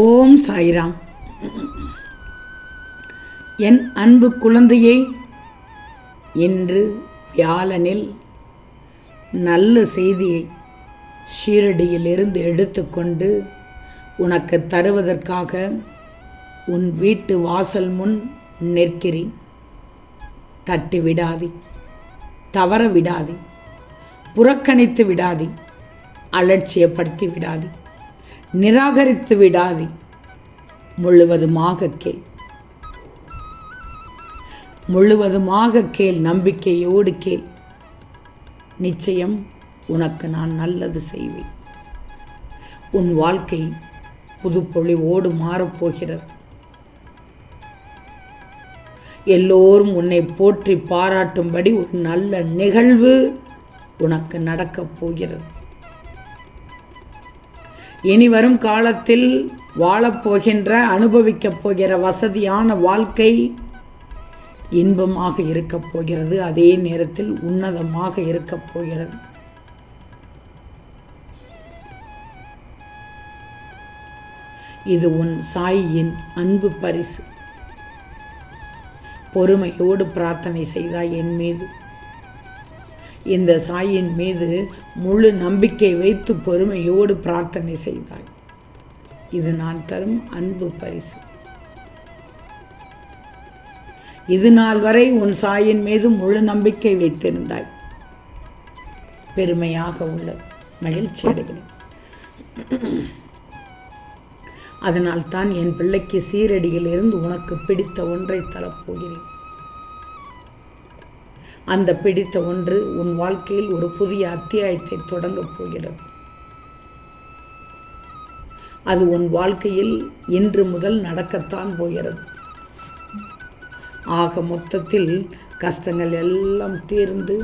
ஓம் சாய்ராம். என் அன்பு குழந்தையை இன்று வியாழனில் நல்ல செய்தியை ஷீரடியிலிருந்து எடுத்துக்கொண்டு உனக்கு தருவதற்காக உன் வீட்டு வாசல் முன் நிற்கிறேன். தட்டி விடாதே தவற விடாதே புறக்கணித்து விடாதே அலட்சியப்படுத்தி விடாதே. நிராகரித்து விடாதே. முழுவதுமாக கேள். முழுவதுமாக கேள் நம்பிக்கையோடு கேள். நிச்சயம் உனக்கு நான் நல்லது செய்வேன். உன் வாழ்க்கை புதுப்பொழிவோடு மாறப்போகிறது. எல்லோரும் உன்னை போற்றி பாராட்டும்படி ஒரு நல்ல நிகழ்வு உனக்கு நடக்கப் போகிறது. இனி வரும் காலத்தில் வாழப்போகின்ற அனுபவிக்கப் போகிற வசதியான வாழ்க்கை இன்பமாக இருக்கப் போகிறது. அதே நேரத்தில் உன்னதமாக இருக்கப் போகிறது. இது உன் சாயியின் அன்பு பரிசு. பொறுமையோடு பிரார்த்தனை செய்தாய் என் மீது. இந்த சாயின் மீது முழு நம்பிக்கை வைத்து பொறுமையோடு பிரார்த்தனை செய்தாய். இது நான் தரும் அன்பு பரிசு. இது நாள் வரை உன் சாயின் மீது முழு நம்பிக்கை வைத்திருந்தாய். பெருமையாக உள்ள மகிழ்ச்சி அடைகிறேன். அதனால் தான் என் பிள்ளைக்கு சீரடியில் இருந்து உனக்கு பிடித்த ஒன்றை தரப்போகிறேன். அந்த பிடித்த ஒன்று உன் வாழ்க்கையில் ஒரு புதிய அத்தியாயத்தை தொடங்கப் போகிறது. அது உன் வாழ்க்கையில் இன்று முதல் நடக்கத்தான் போகிறது. ஆக மொத்தத்தில் கஷ்டங்கள் எல்லாம் தீர்ந்து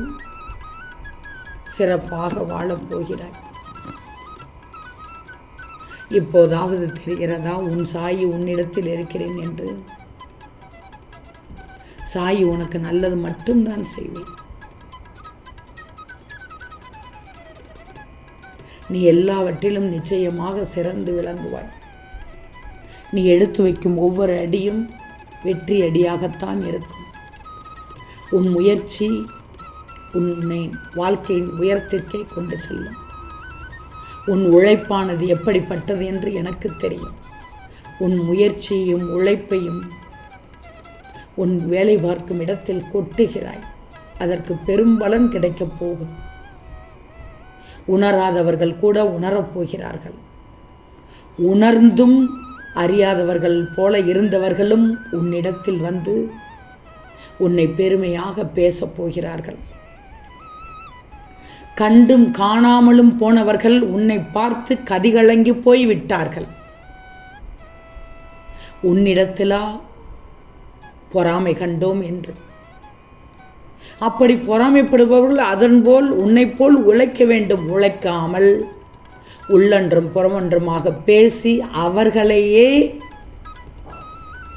சிறப்பாக வாழப் போகிறாய். இப்போதாவது தெரிகிறதா? உன் சாயி உன்னிடத்தில் இருக்கிறேன் என்று சாய் உனக்கு நல்லது மட்டும்தான் செய்வேன். நீ எல்லாவற்றிலும் நிச்சயமாக சிறந்து விளங்குவாய். நீ எடுத்து வைக்கும் ஒவ்வொரு அடியும் வெற்றி அடியாகத்தான் இருக்கும். உன் முயற்சி உன்னை வாழ்க்கையின் உயரத்திற்கே கொண்டு செல்லும். உன் உழைப்பானது எப்படிப்பட்டது என்று எனக்கு தெரியும். உன் முயற்சியையும் உழைப்பையும் உன் வேலை பார்க்கும் இடத்தில் கொட்டுகிறாய். அதற்கு பெரும்பலன் கிடைக்கப் போகுது உணராதவர்கள் கூட உணரப் போகிறார்கள். உணர்ந்தும் அறியாதவர்கள் போல இருந்தவர்களும் உன்னிடத்தில் வந்து உன்னை பெருமையாக பேசப் போகிறார்கள். கண்டும் காணாமலும் போனவர்கள் உன்னை பார்த்து கதிகலங்கி போய் விட்டார்கள் உன்னிடத்திலா பொறாமை கண்டோம் என்று. அப்படி பொறாமைப்படுபவர்கள் அதன் போல் உன்னை போல் உழைக்க வேண்டும் உழைக்காமல். உள்ளன்றும் புறமொன்றுமாக பேசி அவர்களையே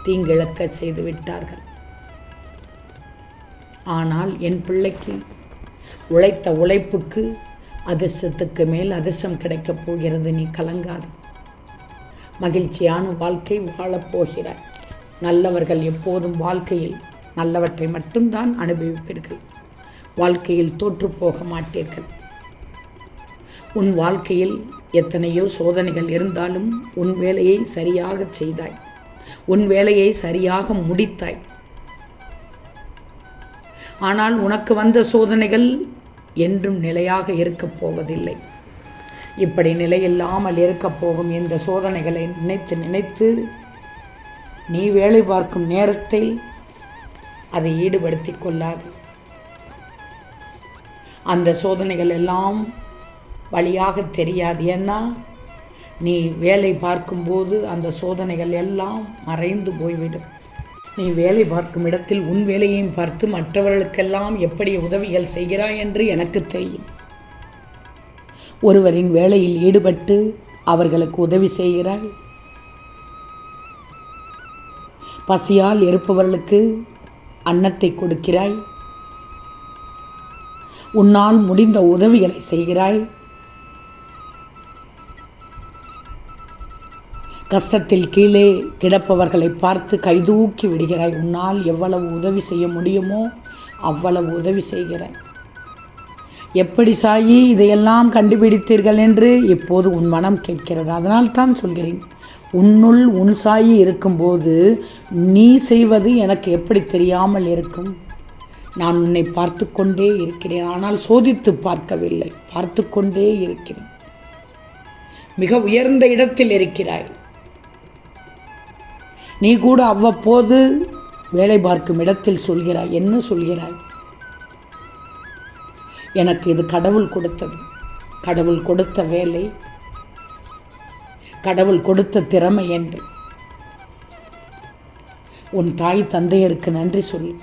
தீங்கிழக்க செய்து விட்டார்கள். ஆனால் என் பிள்ளைக்கு உழைத்த உழைப்புக்கு அதிர்ஷ்டத்துக்கு மேல் அதிர்ஷ்டம் கிடைக்கப் போகிறது நீ கலங்காது. மகிழ்ச்சியான வாழ்க்கை வாழப்போகிறாய் நல்லவர்கள் எப்போதும் வாழ்க்கையில் நல்லவற்றை மட்டும்தான் அனுபவிப்பீர்கள். வாழ்க்கையில் தோற்று போக மாட்டீர்கள். உன் வாழ்க்கையில் எத்தனையோ சோதனைகள் இருந்தாலும் உன் வேலையை சரியாக செய்தாய். உன் வேலையை சரியாக முடித்தாய். ஆனால் உனக்கு வந்த சோதனைகள் என்றும் நிலையாக இருக்கப் போவதில்லை. இப்படி நிலையில்லாமல் இருக்கப் போகும் இந்த சோதனைகளை நினைத்து நினைத்து நீ வேலை பார்க்கும் நேரத்தில் அதை ஈடுபடுத்தி கொள்ளாது. அந்த சோதனைகள் எல்லாம் வழியாக தெரியாது. ஏன்னா நீ வேலை பார்க்கும்போது அந்த சோதனைகள் எல்லாம் மறைந்து போய்விடும். நீ வேலை பார்க்கும் இடத்தில் உன் வேலையையும் பார்த்து மற்றவர்களுக்கெல்லாம் எப்படி உதவிகள் செய்கிறாய் என்று எனக்கு தெரியும். ஒருவரின் வேலையில் ஈடுபட்டு அவர்களுக்கு உதவி செய்கிறாய். பசியால் இருப்பவர்களுக்கு அன்னத்தை கொடுக்கிறாய். உன்னால் முடிந்த உதவிகளை செய்கிறாய். கஷ்டத்தில் கீழே கிடப்பவர்களை பார்த்து கைதூக்கி விடுகிறாய். உன்னால் எவ்வளவு உதவி செய்ய முடியுமோ அவ்வளவு உதவி செய்கிறாய் எப்படி சாயி இதையெல்லாம் கண்டுபிடித்தீர்கள் என்று இப்போது உன் மனம் கேட்கிறது. அதனால் தான் சொல்கிறேன். உன்னுள் உன் சாயி இருக்கும்போது நீ செய்வது எனக்கு எப்படி தெரியாமல் இருக்கும்? நான் உன்னை பார்த்து கொண்டே இருக்கிறேன். ஆனால் சோதித்து பார்க்கவில்லை. பார்த்து கொண்டே இருக்கிறேன். மிக உயர்ந்த இடத்தில் இருக்கிறாய். நீ கூட அவ்வப்போது வேலை பார்க்கும் இடத்தில் சொல்கிறாய். என்ன சொல்கிறாய்? எனக்கு இது கடவுள் கொடுத்தது. கடவுள் கொடுத்த வேலை. கடவுள் கொடுத்த திறமை என்று. உன் தாய் தந்தையருக்கு நன்றி சொல்லு.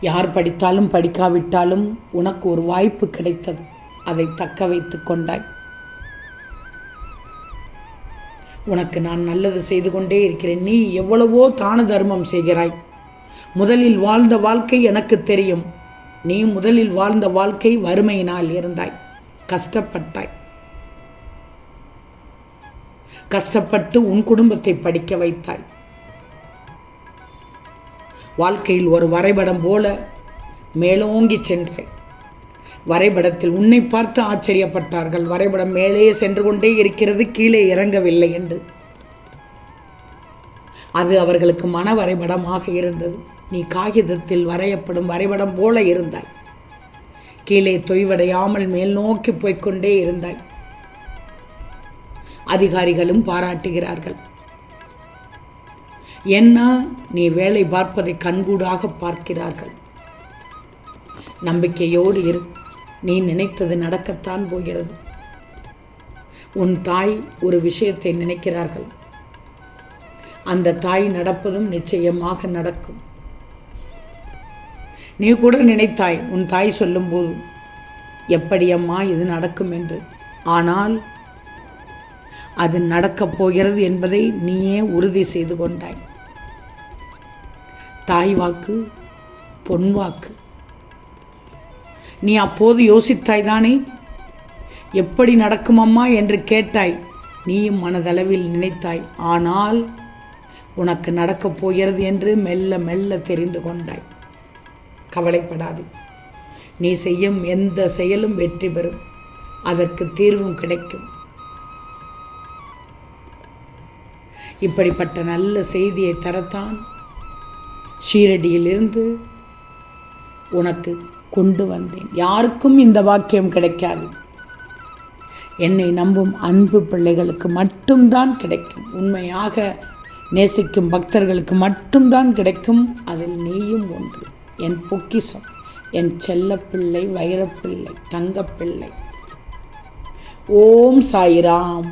யார் படித்தாலும் படிக்காவிட்டாலும் உனக்கு ஒரு வாய்ப்பு கிடைத்தது. அதை தக்க வைத்துக் கொண்டாய். உனக்கு நான் நல்லது செய்து கொண்டே இருக்கிறேன். நீ எவ்வளவோ தான தர்மம் செய்கிறாய். முதலில் வாழ்ந்த வாழ்க்கை எனக்கு தெரியும். நீ முதலில் வாழ்ந்த வாழ்க்கை வறுமையினால் இருந்தாய். கஷ்டப்பட்டாய். கஷ்டப்பட்டு உன் குடும்பத்தை படிக்க வைத்தாய். வாழ்க்கையில் ஒரு வரைபடம் போல மேலோங்கி சென்றாய் வரைபடத்தில் உன்னை பார்த்து ஆச்சரியப்பட்டார்கள். வரைபடம் மேலே சென்று கொண்டே இருக்கிறது கீழே இறங்கவில்லை என்று. அது அவர்களுக்கு மன வரைபடமாக இருந்தது. நீ காகிதத்தில் வரையப்படும் வரைபடம் போல இருந்தாய். கீழே தொய்வடையாமல் மேல் நோக்கி போய்க்கொண்டே இருந்தாய் அதிகாரிகளும் பாராட்டுகிறார்கள். என்ன? நீ வேலை பார்ப்பதை கண்கூடாக பார்க்கிறார்கள். நம்பிக்கையோடு இரு. நீ நினைத்தது நடக்கத்தான் போகிறது. உன் தாய் ஒரு விஷயத்தை நினைக்கிறார்கள். அந்த தாய் நடப்பதும் நிச்சயமாக நடக்கும். நீ கூட நினைத்தாய் உன் தாய் சொல்லும்போது எப்படி அம்மா இது நடக்கும் என்று? ஆனால் அது நடக்கப் போகிறது என்பதை நீயே உறுதி செய்து கொண்டாய். தாய் வாக்கு பொன் வாக்கு. நீ அப்போது யோசித்தாய் தானே? எப்படி நடக்குமம்மா என்று கேட்டாய். நீயும் மனதளவில் நினைத்தாய். ஆனால் உனக்கு நடக்கப் போகிறது என்று மெல்ல மெல்ல தெரிந்து கொண்டாய். கவலைப்படாது. நீ செய்யும் எந்த செயலும் வெற்றி பெறும். அதற்கு தீர்வும் கிடைக்கும். இப்படிப்பட்ட நல்ல செய்தியை தரத்தான் ஷீரடியிலிருந்து உனக்கு கொண்டு வந்தேன். யாருக்கும் இந்த வாக்கியம் கிடைக்காது. என்னை நம்பும் அன்பு பிள்ளைகளுக்கு மட்டும்தான் கிடைக்கும். உண்மையாக நேசிக்கும் பக்தர்களுக்கு மட்டும்தான் கிடைக்கும். அதில் நீயும் ஒன்று. என் பொக்கிசம் என் செல்லப்பிள்ளை வைரப்பிள்ளை தங்கப்பிள்ளை. ஓம் சாய்ராம்.